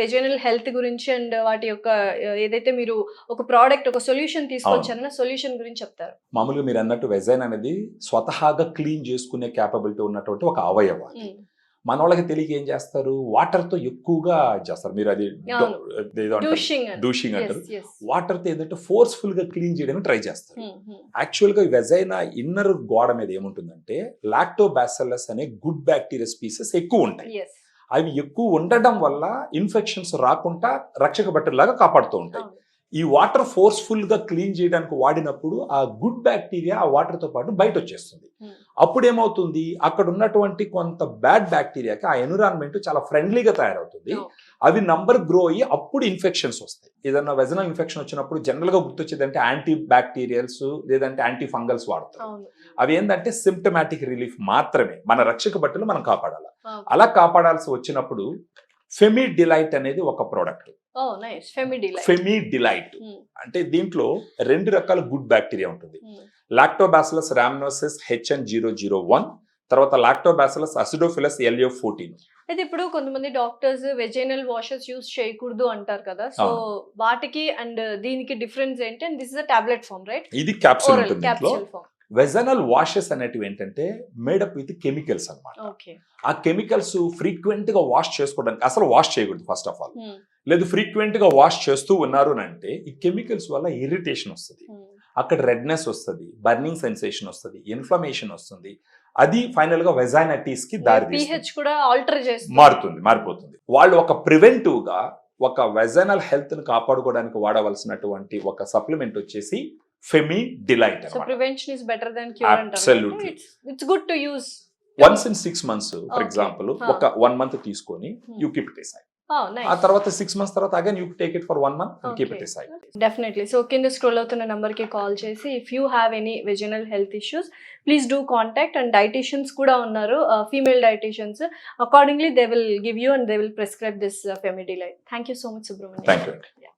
Vaginal health గురించి and వాటి యొక్క ఏదైతే మీరు ఒక ప్రోడక్ట్ ఒక సొల్యూషన్ తీసుకొచ్చారన్న సొల్యూషన్ గురించి చెప్తారు. మామూలుగా మీరు అన్నట్టు వెజైన్ అనేది స్వతహాగా క్లీన్ చేసుకునే క్యాపబిలిటీ ఉన్నటువంటి ఒక అవయవం మన వాళ్ళకి తెలియక ఏం చేస్తారు? వాటర్తో ఎక్కువగా చేస్తారు. మీరు అది. డూషింగ్ అంటారు. వాటర్తో ఏంటంటే ఫోర్స్ఫుల్గా క్లీన్ చేయడానికి ట్రై చేస్తారు. యాక్చువల్గా వెజైనా ఇన్నర్ గోడ మీద ఏముంటుందంటే లాక్టోబాసిల్లస్ అనే గుడ్ బ్యాక్టీరియా స్పీసెస్ ఎక్కువ ఉంటాయి. అవి ఎక్కువ ఉండడం వల్ల ఇన్ఫెక్షన్స్ రాకుండా రక్షక బట్టలాగా కాపాడుతూ ఉంటాయి. ఈ వాటర్ ఫోర్స్ఫుల్గా క్లీన్ చేయడానికి వాడినప్పుడు ఆ గుడ్ బ్యాక్టీరియా ఆ వాటర్తో పాటు బయట వచ్చేస్తుంది Hmm. అప్పుడు ఏమవుతుంది అక్కడ ఉన్నటువంటి కొంత బ్యాడ్ బ్యాక్టీరియాకి ఆ ఎన్విరాన్మెంట్ చాలా ఫ్రెండ్లీగా తయారవుతుంది. అవి నంబర్ గ్రో అయ్యి అప్పుడు ఇన్ఫెక్షన్స్ వస్తాయి ఏదన్నా వెజనల్ ఇన్ఫెక్షన్ వచ్చినప్పుడు జనరల్గా గుర్తొచ్చేది అంటే యాంటీ బ్యాక్టీరియల్స్ లేదంటే యాంటీ ఫంగల్స్ వాడతారు. అవి ఏంటంటే సిమ్టమాటిక్ రిలీఫ్ మాత్రమే మన రక్షక బట్టలు మనం కాపాడాలి. అలా కాపాడాల్సి వచ్చినప్పుడు ఫెమి డిలైట్ అనేది ఒక ప్రోడక్ట్. ఫెమి డిలైట్ అంటే దీంట్లో రెండు రకాల గుడ్ బ్యాక్టీరియా ఉంటుంది. Lactobacillus rhamnosus HN zero zero one తర్వాత లాక్టోబాసిలస్ అసిడోఫిలస్ ఎల్యో ఫోర్టీన్ అయితే ఇప్పుడు కొంతమంది డాక్టర్స్ వెజైనల్ వాషెస్ యూస్ చేయకూడదు అంటారు కదా. సో వాటికి అండ్ దీనికి డిఫరెన్స్ ఏంటి? And this is a tablet form right ఇది క్యాప్సూల్ ఉంటుంది దీంట్లో. క్యాప్సూల్ ఫామ్ వెజనల్ వాషెస్ అనేటివి ఏంటంటే మేడప్ విత్ కెమికల్స్ అన్నమాట. ఓకే. ఆ కెమికల్స్ ఫ్రీక్వెంట్గా వాష్ చేసుకోవడానికి అసలు వాష్ చేయకూడదు ఫస్ట్ ఆఫ్ ఆల్. లేదు ఫ్రీక్వెంట్గా వాష్ చేస్తూ ఉన్నారు అని అంటే ఈ కెమికల్స్ వల్ల ఇరిటేషన్ వస్తుంది. అక్కడ రెడ్నెస్ వస్తుంది బర్నింగ్ సెన్సేషన్ వస్తుంది ఇన్ఫ్లమేషన్ వస్తుంది. అది ఫైనల్గా వెజైనటీస్కి దారి మారుతుంది మారిపోతుంది. వాళ్ళు ఒక ప్రివెంటివ్గా ఒక వెజనల్ హెల్త్ని కాపాడుకోవడానికి వాడవలసినటువంటి ఒక సప్లిమెంట్ వచ్చేసి Femi Delight. It's good to use once in six months for. Example. ఒక వన్ మంత్ తీసుకొని. యూ కీప్ ఇట్ ఎసైడ్ ఆ తర్వాత సిక్స్ మంత్స్ తర్వాత again you take it for one month keep it aside definitely so కింద scroll అవుతున్న నెంబర్కి call చేసి if you have any vaginal health issues please do contact and dietitians కూడా ఉన్నారు. Female dietitians accordingly they will give you and they will prescribe this FemiDelight thank you so much Subrahmanyam